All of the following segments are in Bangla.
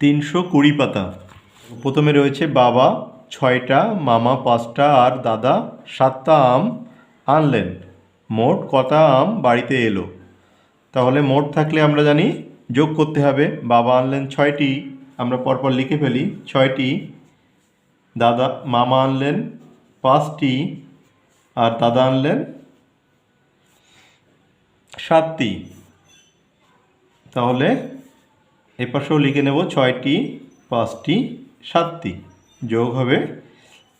তিনশো কুড়ি পাতা। প্রথমে রয়েছে বাবা, ছয়টা, মামা পাঁচটা, আর দাদা সাতটা আম আনলেন। মোট কটা আম বাড়িতে এলো? তাহলে মোট থাকলে আমরা জানি, যোগ করতে হবে। বাবা আনলেন ছয়টি, আমরা পরপর লিখে ফেলি, ছয়টি। দাদা, মামা আনলেন পাঁচটি, আর দাদা আনলেন সাতটি। তাহলে এপাশেও লিখে নেব ছয়টি, পাঁচটি, সাতটি। যোগ হবে,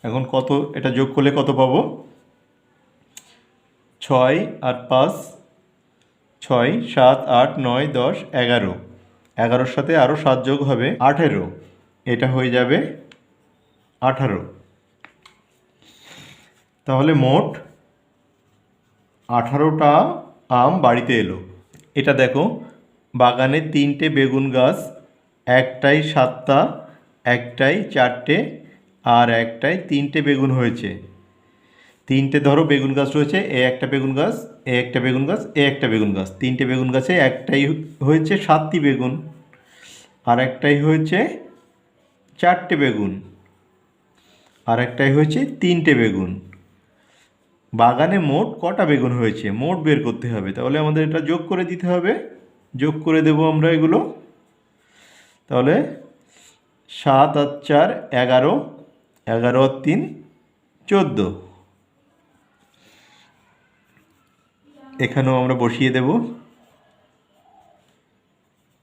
এখন কত, এটা যোগ করলে কত পাবো? ছয় আর পাঁচ, ছয়, সাত, আট, নয়, দশ, এগারো। এগারোর সাথে আরও সাত যোগ হবে, আঠেরো। এটা হয়ে যাবে আঠারো। তাহলে মোট আঠারোটা আম বাড়িতে এলো। এটা দেখো বাগানে তিনটে বেগুন গাছ, একটাই সাতটা, একটাই চারটে আর একটাই তিনটে বেগুন হয়েছে। তিনটে ধরো বেগুন গাছ রয়েছে, এ একটা বেগুন গাছ, এ একটা বেগুন গাছ, এ একটা বেগুন গাছ। তিনটে বেগুন গাছে একটাই হয়েছে সাতটি বেগুন আর একটাই হয়েছে চারটে বেগুন আর একটাই হয়েছে তিনটে বেগুন। বাগানে মোট কটা বেগুন হয়েছে? মোট বের করতে হবে। তাহলে আমাদের এটা যোগ করে দিতে হবে। যোগ করে দেব আমরা এগুলো। তাহলে সাত আর চার এগারো এগারো আর তিন চোদ্দ। এখানেও আমরা বসিয়ে দেব।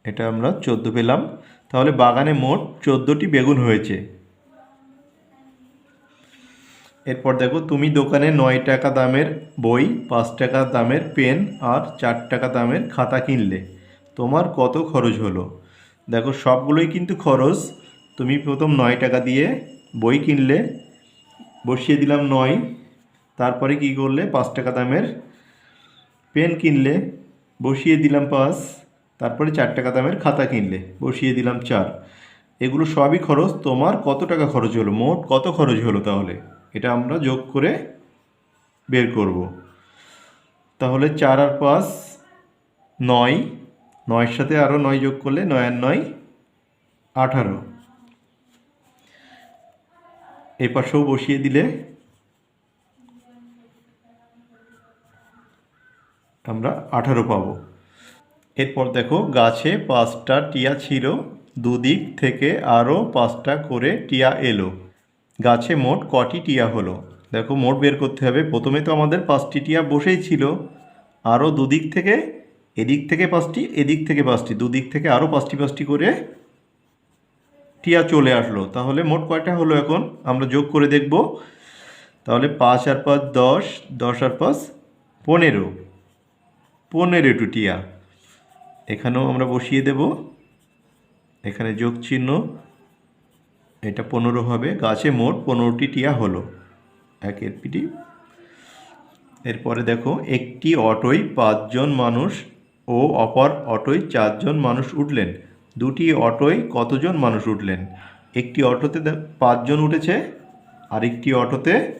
এটা আমরা চোদ্দ পেলাম। তাহলে বাগানে মোট চোদ্দোটি বেগুন হয়েছে। এরপর দেখো, তুমি দোকানে নয় টাকা দামের বই, পাঁচ টাকা দামের পেন আর চার টাকা দামের খাতা কিনলে। তোমার কত খরচ হলো? দেখো, সবগুলোই কিন্তু খরচ। তুমি প্রথম নয় টাকা দিয়ে বই কিনলে, বসিয়ে দিলাম নয়। তারপরে কি করলে? পাঁচ টাকা দামের পেন কিনলে, বসিয়ে দিলাম পাঁচ। তারপরে চার টাকা দামের খাতা কিনলে, বসিয়ে দিলাম চার। এগুলো সবই খরচ। তোমার কত টাকা খরচ হলো? মোট কত খরচ হলো তাহলে? এটা আমরা যোগ করে বের করব। তাহলে চার আর পাঁচ নয়। নয়ের সাথে আরও নয় যোগ করলে নয় আর নয় আঠারো। এই পাশেও বসিয়ে দিলে আমরা আঠারো পাবো। এরপর দেখো গাছে পাঁচটা টিয়া ছিল, দুদিক থেকে আরও পাঁচটা করে টিয়া এলো। গাছে মোট কটি টিয়া হলো? দেখো মোট বের করতে হবে। প্রথমে তো আমাদের পাঁচটি টিয়া বসেই ছিল। আরও দুদিক থেকে এদিক থেকে পাঁচটি, এদিক থেকে পাঁচটি, দুদিক থেকে আরও পাঁচটি পাঁচটি করে টিয়া চলে আসলো। তাহলে মোট কয়টা হলো এখন? আমরা যোগ করে দেখব। তাহলে পাঁচ আর পাঁচ দশ দশ আর পাঁচ পনেরো। পনেরো টু টিয়া। এখানেও আমরা বসিয়ে দেব। এখানে যোগ চিহ্ন। এটা পনেরো হবে। গাছে মোট পনেরোটি টিয়া হলো। একের পিটি। এরপরে দেখো, একটি অটোয় পাঁচজন মানুষ ও অপর অটোয় চারজন মানুষ উঠলেন। দুটি অটোয় কতজন মানুষ উঠলেন? একটি অটোতে পাঁচজন উঠেছে আর একটি অটোতে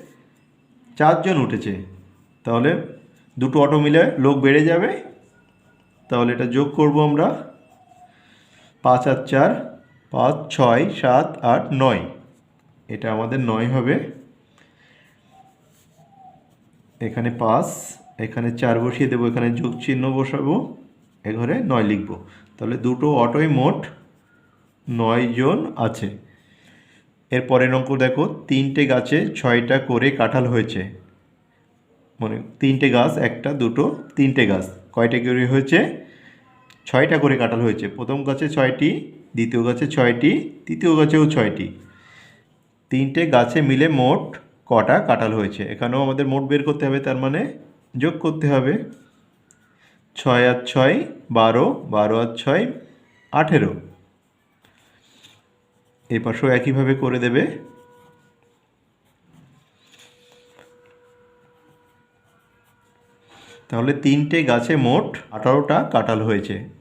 চারজন উঠেছে। তাহলে দুটো অটো মিলে লোক বেড়ে যাবে। তাহলে এটা যোগ করব আমরা পাঁচ আর চার, পাঁচ, ছয়, সাত, আট, নয়। এটা আমাদের নয় হবে। এখানে পাঁচ এখানে চার বসিয়ে দেবো, এখানে যোগ চিহ্ন বসাবো, এ ঘরে নয় লিখব। তাহলে দুটো অটোয় মোট নয় জন আছে। এর পরের অঙ্ক দেখো, তিনটে গাছে ছয়টা করে কাঁঠাল হয়েছে। মানে তিনটে গাছ, একটা, দুটো, তিনটে গাছ। কয়টা করে হয়েছে? ছয়টা করে কাঁঠাল হয়েছে। প্রথম গাছে ছয়টি, দ্বিতীয় গাছে ছয়টি, তৃতীয় গাছেও ছয়টি। তিনটে গাছে মিলে মোট কটা কাঁঠাল হয়েছে? এখানেও আমাদের মোট বের করতে হবে, তার মানে যোগ করতে হবে ছয় আর ছয় বারো বারো আর ছয় আঠেরো। এ পাশেও একইভাবে করে দেবে। তাহলে তিনটে গাছে মোট আঠারোটা কাঁঠাল হয়েছে।